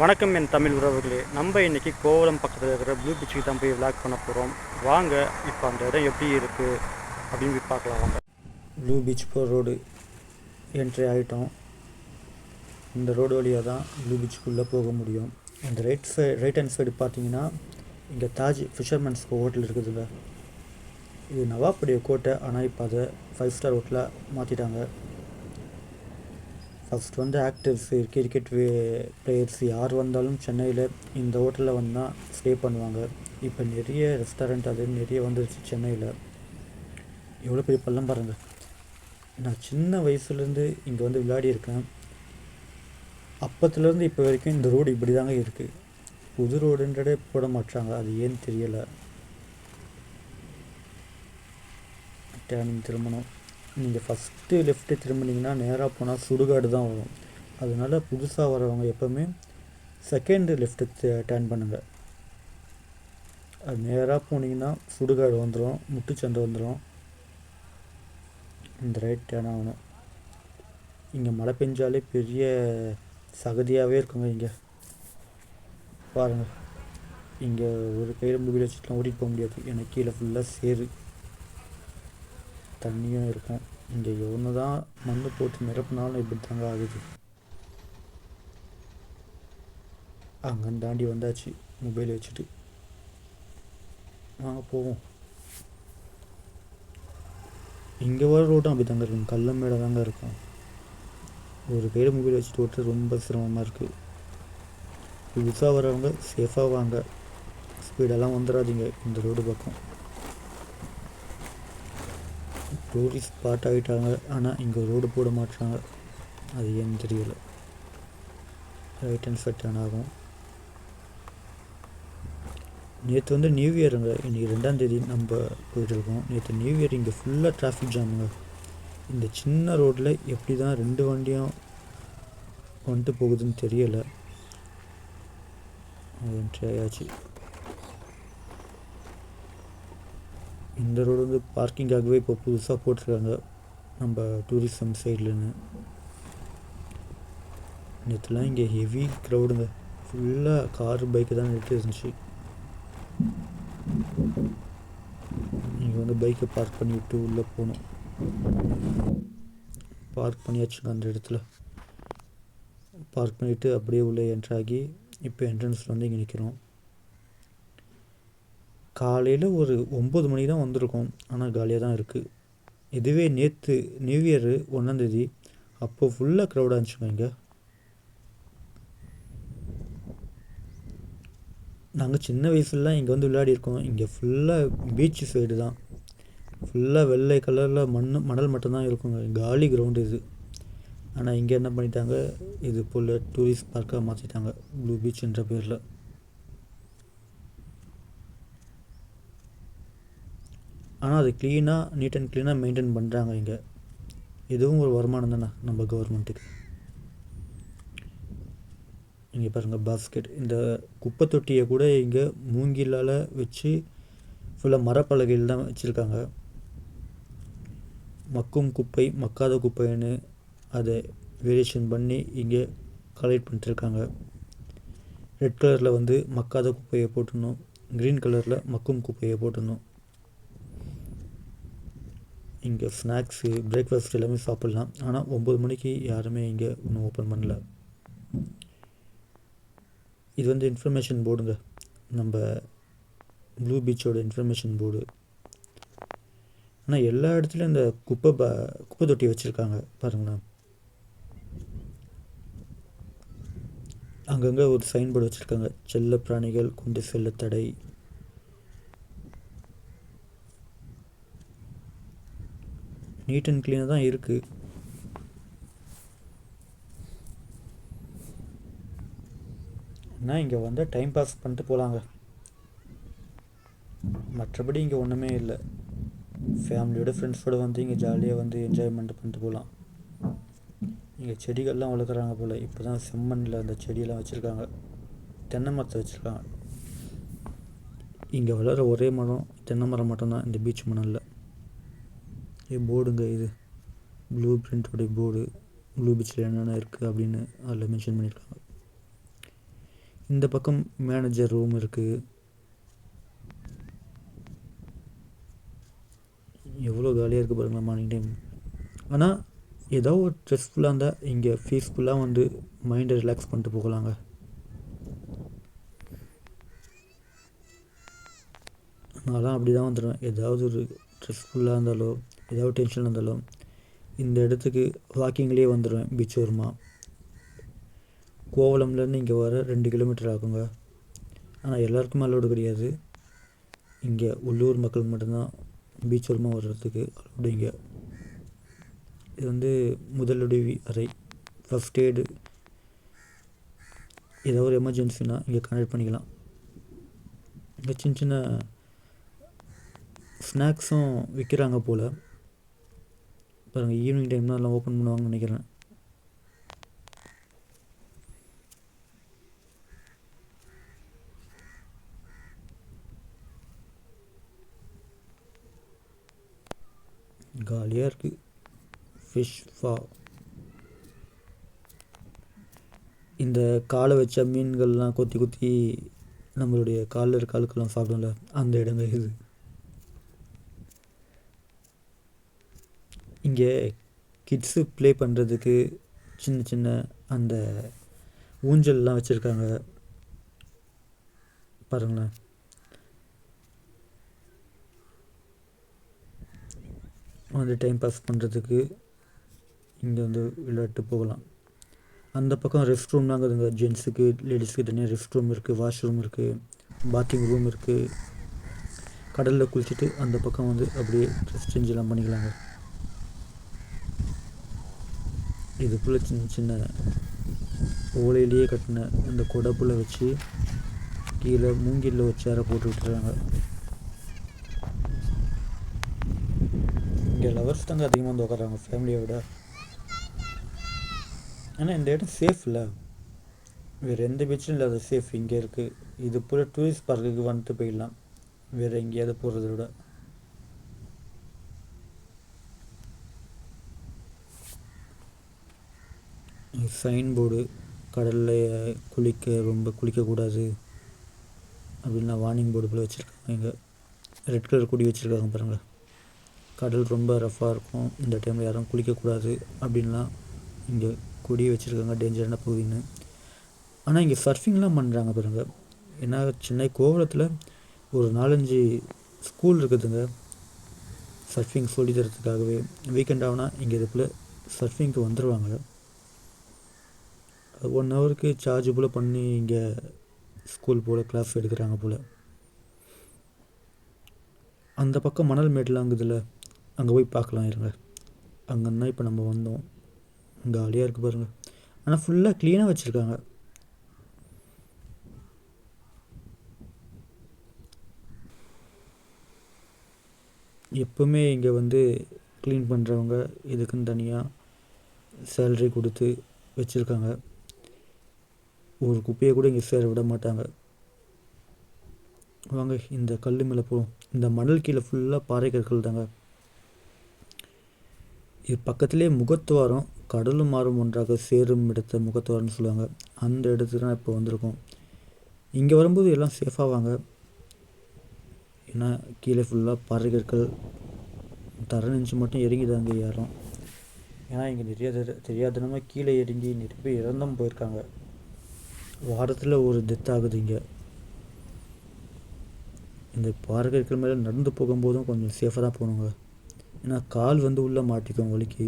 வணக்கம் என் தமிழ் உறவுகளே. நம்ம இன்றைக்கி கோவலம் பக்கத்தில் இருக்கிற ப்ளூ பீச்சுக்கு தான் போய் விளாக் பண்ண போகிறோம் வாங்க இப்போ அந்த இடம் எப்படி இருக்குது அப்படின்னு போய் பார்க்கலாம் வாங்க. ப்ளூ பீச் போகிற ரோடு என்ட்ரி ஆகிட்டோம் இந்த ரோடு வழியாக தான் ப்ளூ பீச்சுக்குள்ளே போக முடியும். இந்த right side right hand side பார்த்தீங்கன்னா இங்கே தாஜ் ஃபிஷர்மேன்ஸ் ஹோட்டல் இருக்குதுல்ல. இது நவாப்புடைய கோட்டை ஆனால் இப்போ அதை ஃபைவ் ஸ்டார் ஹோட்டலாக மாற்றிட்டாங்க ஃபஸ்ட் வந்து ஆக்டர்ஸ் கிரிக்கெட் பிளேயர்ஸ் யார் வந்தாலும் சென்னையில் இந்த ஹோட்டலில் வந்தால் ஸ்டே பண்ணுவாங்க. இப்போ நிறைய ரெஸ்டாரண்ட் அது நிறைய வந்துருச்சு சென்னையில். எவ்வளோ பெரிய பள்ளம் பாருங்கள் நான் சின்ன வயசுலேருந்து இங்கே வந்து விளையாடி இருக்கேன். அப்பத்துலேருந்து இப்போ வரைக்கும் இந்த ரோடு இப்படி தாங்க இருக்குது புது ரோடுன்றதே போட மாட்டாங்க அது ஏன்னு தெரியலை. டேனிங் திருமணம் நீங்கள் ஃபஸ்ட்டு லெஃப்ட்டு திரும்பினீங்கன்னா நேராக போனால் சுடுகாடு தான் வரும். அதனால் புதுசாக வரவங்க எப்போவுமே செகண்டு லெஃப்ட்டு டேர்ன் பண்ணுங்கள் அது நேராக போனீங்கன்னா சுடுகாடு வந்துடும் முட்டுச்சந்தை வந்துடும் இந்த ரைட் டேர்ன் ஆகணும். இங்கே மழை பெஞ்சாலே பெரிய சகதியாகவே இருக்குங்க இங்கே. பாருங்கள் இங்கே ஒரு கையில் முடிவில் வச்சுட்டுலாம் ஓட்டிகிட்டு போக முடியாது. எனக்கு கீழே ஃபுல்லாக சேரு தண்ணியும் இருக்கும். இங்கே எவ்வளோ தான் மண் போட்டு நிரப்பினாலும் இப்படி தாங்க ஆகுது. அங்கே தாண்டி வந்தாச்சு. மொபைல் வச்சுட்டு. வாங்க போவோம். இங்கே வர ரோட்டும் அப்படி தாங்க இருக்கும். கல்ல மேலே தாங்க இருக்கும். ஒரு கையில் மொபைல் வச்சுட்டு ஓட்டுறது ரொம்ப சிரமமாக இருக்குது புதுசாக வரவங்க சேஃபாக வாங்க. ஸ்பீடெல்லாம் வந்துடாதீங்க. இந்த ரோடு பக்கம். டூரிஸ்ட் ஸ்பாட் ஆகிட்டாங்க ஆனால் இங்கே ரோடு போட மாட்டாங்க அது ஏன்னு தெரியல. ரைட் அண்ட் செட் ஆன் ஆகும். நேற்று வந்து நியூ இயருங்க இன்றைக்கி ரெண்டாம் தேதி நம்ம போயிட்டுருக்கோம் நேற்று நியூ இயர் இங்கே ஃபுல்லாக டிராஃபிக் ஜாமுங்க இந்த சின்ன ரோட்டில் எப்படி தான் ரெண்டு வண்டியும் வந்துட்டு போகுதுன்னு தெரியலை. என்ட்ரி ஆயாச்சு. இந்த ரோடு வந்து பார்க்கிங்காகவே இப்போ புதுசாக போட்டிருக்காங்க. நம்ம டூரிசம் சைட்லன்னு நேற்றுலாம் இங்கே ஹெவி க்ரௌடுங்க ஃபுல்லாக கார் பைக்கு தான் நிறுத்தி இருந்துச்சு. இங்கே வந்து பைக்கை பார்க் பண்ணி விட்டு உள்ளே போகணும் பார்க் பண்ணியாச்சுங்க அந்த இடத்துல. பார்க் பண்ணிவிட்டு அப்படியே உள்ளே என்ட்ராகி இப்போ என்ட்ரன்ஸில் வந்து இங்கே நிற்கிறோம் காலையில் ஒரு ஒம்பது மணி தான் வந்திருக்கோம். ஆனால் காலியாக தான் இருக்குது இதுவே நேற்று நியூ இயரு ஒன்றாந்தேதி அப்போ ஃபுல்லாக க்ரௌடாக இருந்துச்சுங்க இங்கே நாங்கள் சின்ன வயசுலலாம் இங்கே வந்து விளையாடிருக்கோம் இங்கே ஃபுல்லாக பீச் சைடு தான். ஃபுல்லாக வெள்ளை கலரில் மண் மணல் மட்டும்தான் இருக்குங்க காலி கிரவுண்டு இது. ஆனால் இங்கே என்ன பண்ணிட்டாங்க? இது போல் டூரிஸ்ட் பார்க்காக மாற்றிட்டாங்க ப்ளூ பீச்ன்ற பேரில். ஆனால் அது க்ளீனாக நீட் அண்ட் க்ளீனாக மெயின்டைன் பண்ணுறாங்க இங்கே. இதுவும் ஒரு வருமானம் தானே நம்ம கவர்மெண்ட்டுக்கு இங்கே பாருங்கள் பாஸ்கெட் இந்த குப்பை தொட்டியை கூட இங்கே மூங்கிலால் வச்சு ஃபுல்லாக மரப்பலகையில் தான் வச்சுருக்காங்க. மக்கும் குப்பை மக்காத குப்பைன்னு அதை வேரியேஷன் பண்ணி இங்கே கலெக்ட் பண்ணிட்டுருக்காங்க. ரெட் கலரில் வந்து மக்காத குப்பையை போட்டுடணும். க்ரீன் கலரில் மக்கும் குப்பையை போட்டுடணும். இங்கே ஸ்நாக்ஸு பிரேக்ஃபாஸ்ட் எல்லாமே சாப்பிட்லாம். ஆனால் ஒம்பது மணிக்கு யாருமே இங்கே இன்னும் ஓப்பன் பண்ணல. இது வந்து இன்ஃபர்மேஷன் போர்டுங்க நம்ம ப்ளூ பீச்சோட இன்ஃபர்மேஷன் போர்டு ஆனால் எல்லா இடத்துலையும் இந்த குப்பை ப குப்பை தொட்டி வச்சுருக்காங்க பாருங்களேன். அங்கங்கே ஒரு சைன் போர்டு வச்சுருக்காங்க. செல்ல பிராணிகள் கொண்டு செல்ல தடை நீட் அண்ட் க்ளீனாக தான் இருக்குது ஆனால் இங்கே வந்து டைம் பாஸ் பண்ணிட்டு போகலாங்க மற்றபடி இங்கே ஒன்றுமே இல்லை. ஃபேமிலியோட ஃப்ரெண்ட்ஸோடு வந்து இங்கே ஜாலியாக வந்து என்ஜாய்மெண்ட் பண்ணிட்டு போகலாம் இங்கே செடிகள்லாம் வளர்க்குறாங்க போல். இப்போ தான் செம்மண்ணில் அந்த செடியெல்லாம் வச்சுருக்காங்க. தென்னை மரத்தை வச்சுருக்காங்க. இங்கே வளர ஒரே மரம் தென்னை மரம் மட்டும்தான். இந்த பீச் மணலில். ஏ போர்டுங்க இது. ப்ளூ பிரிண்டோடைய போர்டு ப்ளூ பீச்சில் என்னென்ன இருக்குது அப்படின்னு அதில் மென்ஷன் பண்ணியிருக்காங்க இந்த பக்கம் மேனேஜர் ரூம் இருக்குது எவ்வளோ காலியாக இருக்குது பாருங்களேன் மார்னிங் டைம் ஆனால் ஏதோ ஒரு ஸ்ட்ரெஸ்ஃபுல்லாக இருந்தால் இங்கே பீஸ்ஃபுல்லாக வந்து மைண்டை ரிலாக்ஸ் பண்ணிட்டு போகலாங்க. நான்லாம் அப்படி தான் வந்துடுவேன் ஏதாவது ஒரு ஸ்ட்ரெஸ்ஃபுல்லாக இருந்தாலோ ஏதாவது டென்ஷன் இருந்தாலும் இந்த இடத்துக்கு வாக்கிங்லேயே வந்துடுவேன் பீச் ஓரமாக கோவளம்லேருந்து இங்கே வர ரெண்டு கிலோமீட்டர் ஆகுங்க. ஆனால் எல்லாருக்குமே அலோடு கிடையாது. இங்கே உள்ளூர் மக்கள் மட்டும்தான் பீச் ஓரமாக வர்றதுக்கு அலோடு இங்கே. இது வந்து முதலுதவி அறை. ஃபஸ்ட் எய்டு ஏதாவது ஒரு எமர்ஜென்சினா இங்கே கனெக்ட் பண்ணிக்கலாம். இங்கே சின்ன சின்ன ஸ்நாக்ஸும் விற்கிறாங்க போல். பாருங்கள் ஈவினிங் டைம் தான் எல்லாம் ஓப்பன் பண்ணுவாங்கன்னு நினைக்கிறேன். காலியாக இருக்குது ஃபிஷ் ஃபா இந்த காலை வச்ச மீன்கள்லாம் கொத்தி கொத்தி நம்மளுடைய காலில் இருக்க ஆளுக்கெல்லாம் சாப்பிடும்ல அந்த இடமே இது. இங்கே கிட்ஸு ப்ளே பண்ணுறதுக்கு சின்ன சின்ன அந்த ஊஞ்சல்லாம் வச்சுருக்காங்க. பாருங்களேன். வந்து டைம் பாஸ் பண்ணுறதுக்கு இங்கே வந்து விளையாட்டு போகலாம். அந்த பக்கம் ரெஸ்ட் ரூம் தாங்க ஜென்ஸுக்கு லேடிஸ்க்கு தனியாக ரெஸ்ட் ரூம் இருக்குது வாஷ்ரூம் இருக்குது பாத்ரூம் ரூம் இருக்குது கடலில் குளிச்சுட்டு அந்த பக்கம் வந்து அப்படியே ட்ரெஸ் சேஞ்செல்லாம் பண்ணிக்கலாங்க. இதுக்குள்ளே சின்ன சின்ன ஓலையிலேயே கட்டின அந்த குடப்புல வச்சு கீழே மூங்கிலில் ஒரு சேரை போட்டு விட்டுறாங்க. இங்கே லவர்ஸ் தாங்க அதிகமாக வந்து உட்காராங்க ஃபேமிலியை விட. ஆனால் இந்த இடம் சேஃப் இல்லை. வேறு எந்த பீச்சும் இல்லாத சேஃப் இங்கே இருக்குது இது பூரா டூரிஸ்ட் பார்க்குக்கு வந்துட்டு போயிடலாம். வேறு எங்கேயாவது போகிறத விட. சைன் போர்டு கடலில் குளிக்க ரொம்ப குளிக்கக்கூடாது அப்படின்லாம் வார்னிங் போர்டு போல் வச்சுருக்காங்க இங்கே ரெட் கலர் கொடி வச்சுருக்காங்க பாருங்கள் கடல் ரொம்ப ரஃப்பாக இருக்கும். இந்த டைமில் யாரும் குளிக்கக்கூடாது அப்படின்லாம் இங்கே கொடி வச்சுருக்காங்க. டேஞ்சரான பகுதின்னு. ஆனால் இங்கே சர்ஃபிங்லாம் பண்ணுறாங்க பாருங்கள் ஏன்னா சென்னை கோவளத்தில் ஒரு நாலஞ்சு ஸ்கூல் இருக்குதுங்க. சர்ஃபிங் சொல்லி தரத்துக்காகவே. வீக்கெண்ட் ஆகுனா இங்கே இதுக்குள்ளே சர்ஃபிங்க்கு வந்துடுவாங்க ஒன் ஹவருக்கு சார்ஜ் போல் பண்ணி இங்கே ஸ்கூல் போல் கிளாஸ் எடுக்கிறாங்க போல். அந்த பக்கம் மணல் மேட்லாங்குதுல இருக்குதுல்ல அங்கே போய் பார்க்கலாம் இருங்க. அங்கேருந்தான் இப்போ நம்ம வந்தோம். காலியாக இருக்குது பாருங்கள் ஆனால் ஃபுல்லாக க்ளீனாக வச்சுருக்காங்க. எப்போவுமே இங்கே வந்து க்ளீன் பண்ணுறவங்க இதுக்குன்னு தனியாக சேல்ரி கொடுத்து வச்சுருக்காங்க. ஒரு குப்பையை கூட இங்கே சேர விட மாட்டாங்க. வாங்க இந்த கல் மேலே போவோம். இந்த மணல் கீழே ஃபுல்லாக பாறை கற்கள் தாங்க இது பக்கத்துலேயே முகத்துவாரம் கடலும் மாறும் ஒன்றாக சேரும் இடத்த முகத்துவாரம்னு சொல்லுவாங்க. அந்த இடத்துக்கு தான் இப்போ வந்திருக்கோம். இங்கே வரும்போது எல்லாம் சேஃபாக வாங்க. ஏன்னா கீழே ஃபுல்லாக பாறை கற்கள் தர நினச்சி மட்டும் இறங்கிதாங்க யாரும். ஏன்னா இங்கே நிறைய தெரியாதனமாக கீழே இறங்கி நிறைய பேர் இறந்தும் போயிருக்காங்க. வாரத்தில் ஒரு டெத் இந்த பாறை கற்கள் மேலே நடந்து போகும்போதும் கொஞ்சம் சேஃபாக தான் போகணுங்க ஏன்னா கால் வந்து உள்ளே மாட்டிக்கும் வலிக்கு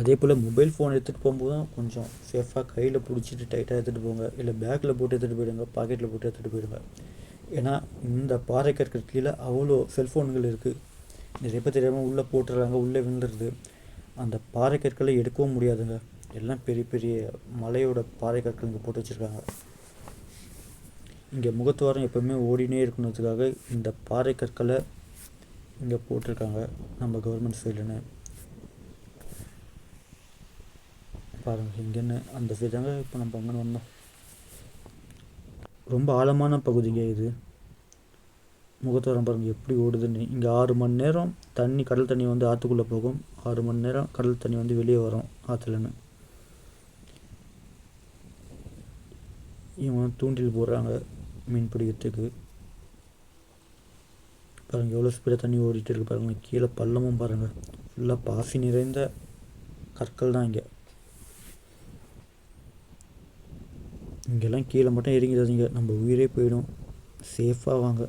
அதே போல் மொபைல் ஃபோன் எடுத்துகிட்டு போகும்போதும் கொஞ்சம் சேஃபாக கையில் பிடிச்சிட்டு டைட்டாக எடுத்துகிட்டு போங்க. இல்லை பேக்கில் போட்டு எடுத்துகிட்டு போயிடுங்க பாக்கெட்டில் போட்டு எடுத்துகிட்டு போயிடுங்க. ஏன்னா இந்த பாறை கற்கள் கீழே அவ்வளோ செல்ஃபோன்கள் இருக்குது நிறைய பேர் தெரியாமல் உள்ளே போட்டுடுறாங்க உள்ளே விழுந்துருது. அந்த பாறை கற்களை எடுக்கவும் முடியாதுங்க. எல்லாம் பெரிய பெரிய மலையோட பாறை கற்கள் இங்கே போட்டு வச்சுருக்காங்க. இங்கே முகத்துவாரம் எப்போவுமே ஓடினே இருக்கணுன்றதுக்காக இந்த பாறை கற்களை இங்கே போட்டிருக்காங்க நம்ம கவர்மெண்ட் சைடுன்னு பாருங்கள் இங்கேன்னு அந்த சைடு தாங்க இப்போ நம்ம அங்கே வந்தோம். ரொம்ப ஆழமான பகுதிங்க இது. முகத்துவாரம் பாருங்கள் எப்படி ஓடுதுன்னு. இங்கே ஆறு மணி நேரம் தண்ணி கடல் தண்ணி வந்து ஆற்றுக்குள்ளே போகும். ஆறு மணி நேரம் கடல் தண்ணி வந்து வெளியே வரும் ஆற்றுலன்னு இவன் தூண்டில் போடுறாங்க மீன் பிடிக்கிறதுக்கு. பாருங்கள் எவ்வளோ ஸ்பீடாக தண்ணி ஓடிட்டு இருக்கு பாருங்கள் கீழே பள்ளமும் பாருங்கள் ஃபுல்லாக பாசி நிறைந்த கற்கள் தான் இங்கே. இங்கெல்லாம் கீழே மட்டும் இறங்கிடாதீங்க. நம்ம உயிரே போயிடும். சேஃபாக வாங்க.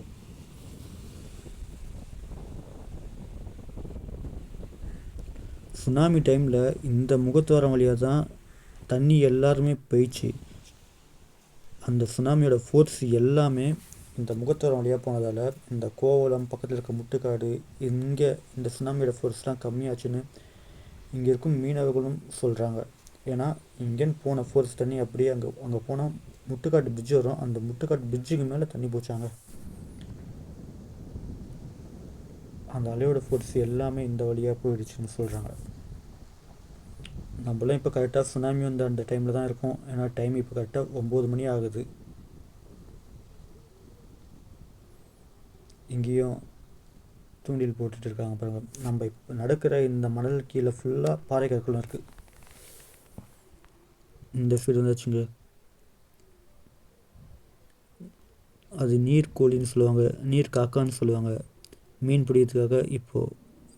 சுனாமி டைமில் இந்த முகத்துவாரம் வழியாக தான் தண்ணி எல்லாருமே போயிடுச்சு. அந்த சுனாமியோட ஃபோர்ஸ் எல்லாமே இந்த முகத்தோரம் வழியாக போனதால் இந்த கோவலம் பக்கத்தில் இருக்க முட்டுக்காடு இங்கே இந்த சுனாமியோட ஃபோர்ஸ்லாம் கம்மியாச்சுன்னு இங்கே இருக்கும் மீனவர்களும் சொல்கிறாங்க ஏன்னா இங்கேன்னு போன ஃபோர்ஸ் தண்ணி அப்படியே அங்கே அங்கே போனால் முட்டுக்காட்டு பிரிட்ஜ் வரும். அந்த முட்டுக்காட்டு பிரிட்ஜுக்கு மேலே தண்ணி போச்சாங்க. அந்த அலையோட ஃபோர்ஸ் எல்லாமே இந்த வழியாக போயிடுச்சுன்னு சொல்கிறாங்க நம்மளாம் இப்போ கரெக்டாக சுனாமி வந்த அந்த டைமில் தான் இருக்கும். ஏன்னா டைம் இப்போ கரெக்டாக ஒம்பது மணி ஆகுது. இங்கேயும் தூண்டில் போட்டுட்டு இருக்காங்க பாருங்க. நம்ம இப்போ நடக்கிற இந்த மணல் கீழே ஃபுல்லாக பாறை கற்களும் இருக்குது இந்த சைடு வந்தாச்சுங்க. அது நீர் கோழின்னு சொல்லுவாங்க. நீர் காக்கான்னு சொல்லுவாங்க. மீன் பிடிக்கிறதுக்காக இப்போது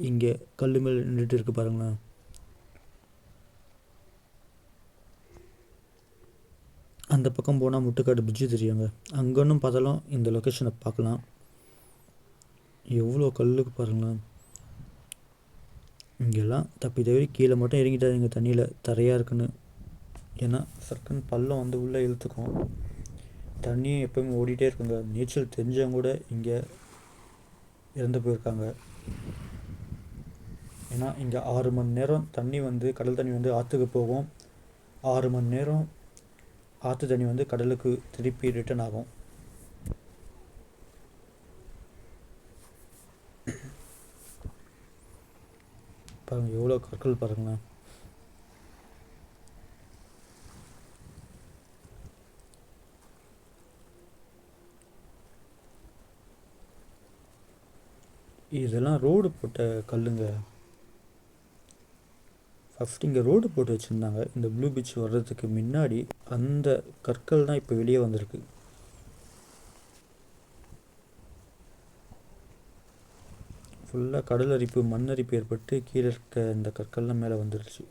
இங்கே கல் மேல் நின்றுட்டு இருக்கு பாருங்களேன். அந்த பக்கம் போனால் முட்டுக்காடு பிரிட்ஜு தெரியுங்க. அங்கேன்னு பார்த்தாலும் இந்த லொக்கேஷனை பார்க்கலாம். எவ்வளோ கல்லுக்கு பாருங்களேன். இங்கெல்லாம் தப்பி தவிர கீழே மட்டும் இறங்கிட்டாதீங்க. தண்ணியில் தரையாக இருக்குன்னு. ஏன்னா சர்க்கன் பள்ளம் வந்து உள்ளே இழுத்துக்கும். தண்ணியும் எப்போயுமே ஓடிட்டே இருக்குங்க. நீச்சல் தெரிஞ்சவங்க கூட இங்கே இறந்து போயிருக்காங்க. ஏன்னா இங்கே ஆறு மணி நேரம் தண்ணி வந்து கடல் தண்ணி வந்து ஆற்றுக்கு போகும். ஆறு மணி நேரம் ஆற்று தண்ணி வந்து கடலுக்கு திருப்பி ரிட்டர்ன் ஆகும். பாருங்கள் எவ்வளோ கற்கள் பாருங்களேன். இதெல்லாம் ரோடு போட்ட கல்லுங்க. ஃபஸ்ட் இங்கே ரோடு போட்டு வச்சுருந்தாங்க. இந்த ப்ளூ பீச் வர்றதுக்கு முன்னாடி அந்த கற்கள் தான் இப்போ வெளியே வந்திருக்கு. ஃபுல்லாக கடல் அரிப்பு மண் அரிப்பு ஏற்பட்டு கீழே இருக்க இந்த கற்கள்லாம் மேலே வந்துடுச்சு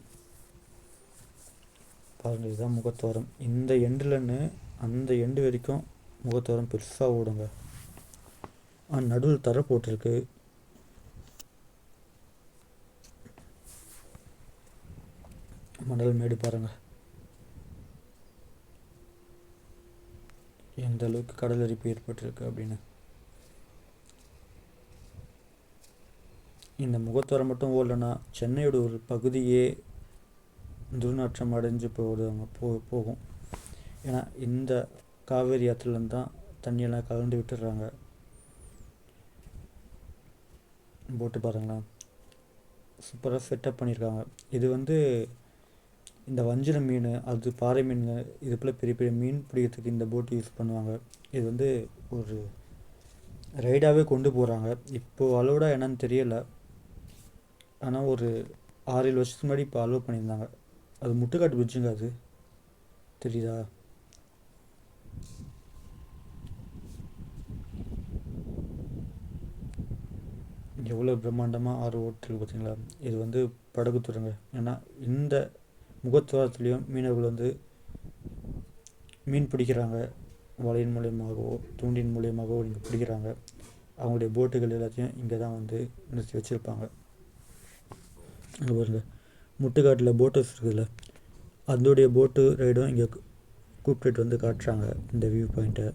பாருங்கள் இதுதான் முகத்துவாரம் இந்த எண்டுலன்னு அந்த எண்டு வரைக்கும் முகத்துவாரம் பெருசாக ஓடுங்க. நடுவில் தர போட்டிருக்கு. மணல் மேடு பாருங்கள் எந்த அளவுக்கு கடல் அரிப்பு ஏற்பட்டிருக்கு அப்படின்னு. இந்த முகத்துவரம் மட்டும் ஓடலன்னா சென்னையோட ஒரு பகுதியே துர்நாற்றம் அடைஞ்சு போடுவாங்க போ போகும். ஏன்னா இந்த காவேரி ஆற்றுலேருந்து தான் தண்ணியெல்லாம் கலந்து விட்டுடுறாங்க போட்டு பாருங்களேன். சூப்பராக செட்டப் பண்ணியிருக்காங்க இது வந்து இந்த வஞ்சிர மீன் அது பாறை மீன் இது போல் பெரிய பெரிய மீன் பிடிக்கிறதுக்கு இந்த போட்டு யூஸ் பண்ணுவாங்க. இது வந்து ஒரு ரைடாகவே கொண்டு போகிறாங்க இப்போது அலோடா என்னன்னு தெரியலை. ஆனால் ஒரு ஆறு ஏழு வருஷத்துக்கு முன்னாடி இப்போ அலோவ் பண்ணியிருந்தாங்க. அது முட்டுக்காட்டு பிரிட்ஜுங்க அது. தெரியுதா? எவ்வளோ பிரம்மாண்டமாக ஆறு ஓட்டுருக்கு பார்த்தீங்களா இது வந்து படகு துறைங்க ஏன்னா இந்த முகத்துவாரத்துலேயும் மீனவர்கள் வந்து மீன் பிடிக்கிறாங்க. வலையின் மூலியமாகவோ தூண்டின் மூலியமாகவோ இங்கே பிடிக்கிறாங்க. அவங்களுடைய போட்டுகள் எல்லாத்தையும் இங்கே தான் வந்து நிறுத்தி வச்சுருப்பாங்க. இங்கே பாருங்க. முட்டுக்காட்டில் போட் ஹவுஸ் இருக்குதுல்ல. அதோடைய போட்டு ரைடும் இங்கே கூப்பிட்டுட்டு வந்து காட்டுறாங்க. இந்த வியூ பாயிண்ட்டை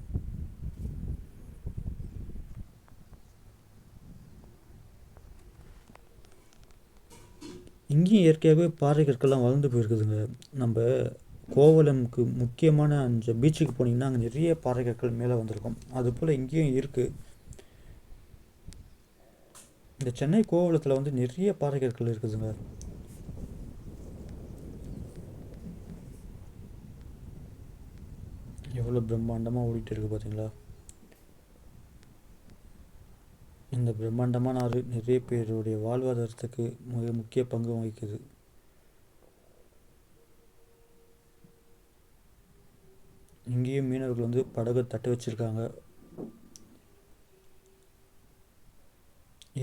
இங்கேயும் இயற்கையாகவே பாறை கற்கள்லாம் வளர்ந்து போயிருக்குதுங்க. நம்ம கோவலமுக்கு முக்கியமான அந்த பீச்சுக்கு போனீங்கன்னா அங்கே நிறைய பாறை கற்கள் மேலே வந்திருக்கும். அதுபோல் இங்கேயும் இருக்குது இந்த சென்னை கோவலத்தில் வந்து நிறைய பாறை கற்கள் இருக்குதுங்க. எவ்வளோ பிரம்மாண்டமாக ஓடிட்டு இருக்கு பார்த்தீங்களா இந்த பிரம்மாண்டமான ஆறு நிறைய பேருடைய வாழ்வாதாரத்துக்கு மிக முக்கிய பங்கு வகிக்குது. இங்கேயும் மீனவர்கள் வந்து படகு தட்டு வச்சுருக்காங்க.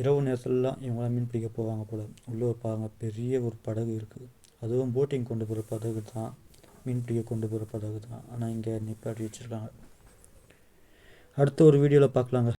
இரவு நேரத்துலலாம் இவங்களாம் மீன் பிடிக்க போவாங்க போல். உள்ளே ஒரு பாருங்க பெரிய ஒரு படகு இருக்குது அதுவும் போட்டிங் கொண்டு போகிற படகு தான். மீன் பிடிக்க கொண்டு போகிற படகு தான். ஆனால் இங்கே நிப்பாட்டி வச்சுருக்காங்க. அடுத்த ஒரு வீடியோவில் பார்க்கலாங்க.